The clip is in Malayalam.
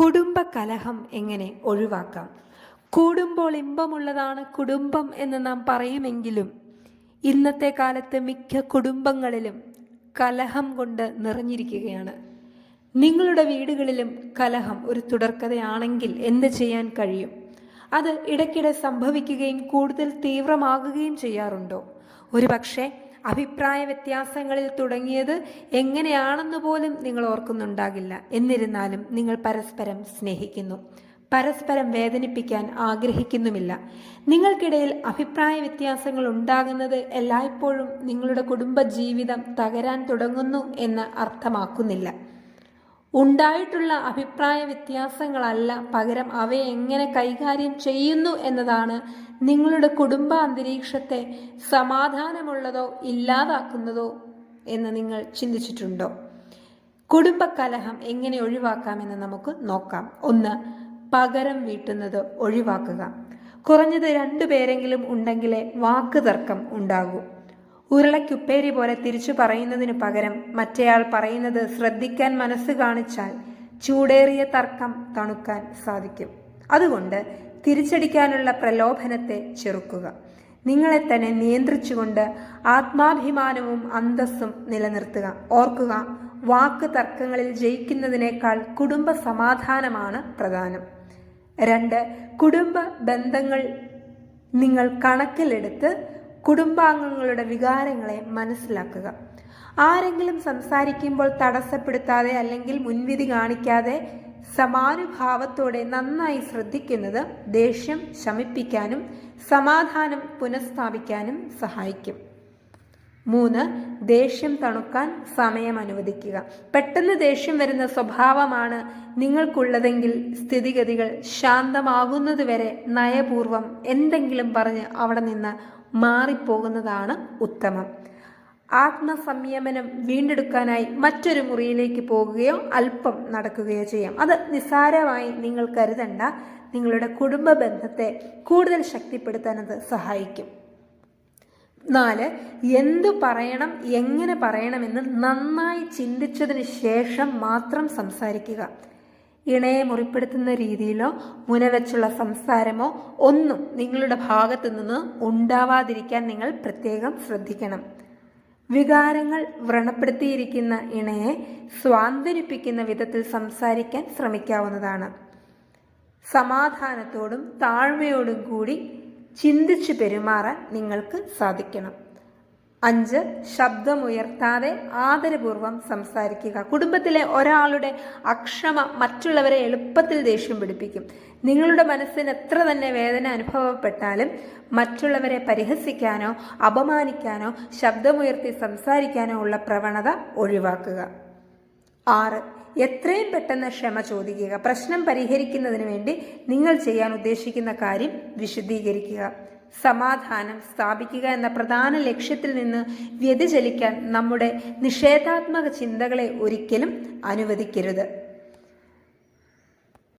കുടുംബ കലഹം എങ്ങനെ ഒഴിവാക്കാം? കൂടുമ്പോൾ ഇമ്പമുള്ളതാണ് കുടുംബം എന്ന് നാം പറയുമെങ്കിലും ഇന്നത്തെ കാലത്ത് മിക്ക കുടുംബങ്ങളിലും കലഹം കൊണ്ട് നിറഞ്ഞിരിക്കുകയാണ്. നിങ്ങളുടെ വീടുകളിലും കലഹം ഒരു തുടർക്കഥയാണെങ്കിൽ എന്ത് ചെയ്യാൻ കഴിയും? അത് ഇടയ്ക്കിടെ സംഭവിക്കുകയും കൂടുതൽ തീവ്രമാകുകയും ചെയ്യാറുണ്ടോ? ഒരുപക്ഷെ അഭിപ്രായ വ്യത്യാസങ്ങളിൽ തുടങ്ങിയത് എങ്ങനെയാണെന്ന് പോലും നിങ്ങൾ ഓർക്കുന്നുണ്ടാകില്ല. എന്നിരുന്നാലും നിങ്ങൾ പരസ്പരം സ്നേഹിക്കുന്നു. പരസ്പരം വേദനിപ്പിക്കാൻ ആഗ്രഹിക്കുന്നുമില്ല. നിങ്ങൾക്കിടയിൽ അഭിപ്രായ വ്യത്യാസങ്ങൾ ഉണ്ടാകുന്നത് എല്ലായ്പ്പോഴും നിങ്ങളുടെ കുടുംബ ജീവിതം തകരാൻ തുടങ്ങുന്നു എന്ന് അർത്ഥമാക്കുന്നില്ല. ഉണ്ടായിട്ടുള്ള അഭിപ്രായ വ്യത്യാസങ്ങളല്ല. പകരം അവയെ എങ്ങനെ കൈകാര്യം ചെയ്യുന്നു എന്നതാണ് നിങ്ങളുടെ കുടുംബ അന്തരീക്ഷത്തെ സമാധാനമുള്ളതോ ഇല്ലാതാക്കുന്നതോ എന്ന് നിങ്ങൾ ചിന്തിച്ചിട്ടുണ്ടോ? കുടുംബ കലഹം എങ്ങനെ ഒഴിവാക്കാമെന്ന് നമുക്ക് നോക്കാം. ഒന്ന് പകരം വീട്ടുന്നത് ഒഴിവാക്കുക. കുറഞ്ഞത് രണ്ടു പേരെങ്കിലും ഉണ്ടെങ്കിലേ വാക്ക് തർക്കം ഉണ്ടാകൂ. ഉരുളയ്ക്കുപ്പേരി പോലെ തിരിച്ചു പറയുന്നതിനു പകരം മറ്റേയാൾ പറയുന്നത് ശ്രദ്ധിക്കാൻ മനസ്സ് കാണിച്ചാൽ ചൂടേറിയ തർക്കം തണുക്കാൻ സാധിക്കും. അതുകൊണ്ട് തിരിച്ചടിക്കാനുള്ള പ്രലോഭനത്തെ ചെറുക്കുക. നിങ്ങളെ തന്നെ നിയന്ത്രിച്ചുകൊണ്ട് ആത്മാഭിമാനവും അന്തസ്സും നിലനിർത്തുക. ഓർക്കുക വാക്ക് തർക്കങ്ങളിൽ ജയിക്കുന്നതിനേക്കാൾ കുടുംബ സമാധാനമാണ് പ്രധാനം. രണ്ട് കുടുംബ ബന്ധങ്ങൾ നിങ്ങൾ കണക്കിലെടുത്ത് കുടുംബാംഗങ്ങളുടെ വികാരങ്ങളെ മനസ്സിലാക്കുക. ആരെങ്കിലും സംസാരിക്കുമ്പോൾ തടസ്സപ്പെടുത്താതെ അല്ലെങ്കിൽ മുൻവിധി കാണിക്കാതെ സമാനുഭാവത്തോടെ നന്നായി ശ്രദ്ധിക്കുന്നത് ദേഷ്യം ശമിപ്പിക്കാനും സമാധാനം പുനഃസ്ഥാപിക്കാനും സഹായിക്കും. മൂന്ന് ദേഷ്യം തണുക്കാൻ സമയം അനുവദിക്കുക. പെട്ടെന്ന് ദേഷ്യം വരുന്ന സ്വഭാവമാണ് നിങ്ങൾക്കുള്ളതെങ്കിൽ സ്ഥിതിഗതികൾ ശാന്തമാകുന്നതുവരെ നയപൂർവം എന്തെങ്കിലും പറഞ്ഞ് അവിടെ നിന്ന് മാറിപ്പോകുന്നതാണ് ഉത്തമം. ആത്മസംയമനം വീണ്ടെടുക്കാനായി മറ്റൊരു മുറിയിലേക്ക് പോകുകയോ അല്പം നടക്കുകയോ ചെയ്യാം. അത് നിസ്സാരമായി നിങ്ങൾ കരുതണ്ട. നിങ്ങളുടെ കുടുംബ ബന്ധത്തെ കൂടുതൽ ശക്തിപ്പെടുത്താൻ അത് സഹായിക്കും. നാല് എന്തു പറയണം എങ്ങനെ പറയണമെന്ന് നന്നായി ചിന്തിച്ചതിന് ശേഷം മാത്രം സംസാരിക്കുക. ഇണയെ മുറിപ്പെടുത്തുന്ന രീതിയിലോ മുനവെച്ചുള്ള സംസാരമോ ഒന്നും നിങ്ങളുടെ ഭാഗത്തു നിന്ന് ഉണ്ടാവാതിരിക്കാൻ നിങ്ങൾ പ്രത്യേകം ശ്രദ്ധിക്കണം. വികാരങ്ങൾ വ്രണപ്പെടുത്തിയിരിക്കുന്ന ഇണയെ സ്വാന്തനിപ്പിക്കുന്ന വിധത്തിൽ സംസാരിക്കാൻ ശ്രമിക്കാവുന്നതാണ്. സമാധാനത്തോടും താഴ്മയോടും കൂടി ചിന്തിച്ചു പെരുമാറാൻ നിങ്ങൾക്ക് സാധിക്കണം. അഞ്ച് ശബ്ദമുയർത്താതെ ആദരപൂർവം സംസാരിക്കുക. കുടുംബത്തിലെ ഒരാളുടെ അക്ഷമ മറ്റുള്ളവരെ എളുപ്പത്തിൽ ദേഷ്യം പിടിപ്പിക്കും. നിങ്ങളുടെ മനസ്സിന് എത്ര തന്നെ വേദന അനുഭവപ്പെട്ടാലും മറ്റുള്ളവരെ പരിഹസിക്കാനോ അപമാനിക്കാനോ ശബ്ദമുയർത്തി സംസാരിക്കാനോ ഉള്ള പ്രവണത ഒഴിവാക്കുക. ആറ് എത്രയും പെട്ടെന്ന് ക്ഷമ ചോദിക്കുക. പ്രശ്നം പരിഹരിക്കുന്നതിന് വേണ്ടി നിങ്ങൾ ചെയ്യാൻ ഉദ്ദേശിക്കുന്ന കാര്യം വിശദീകരിക്കുക. സമാധാനം സ്ഥാപിക്കുക എന്ന പ്രധാന ലക്ഷ്യത്തിൽ നിന്ന് വ്യതിചലിക്കാൻ നമ്മുടെ നിഷേധാത്മക ചിന്തകളെ ഒരിക്കലും അനുവദിക്കരുത്.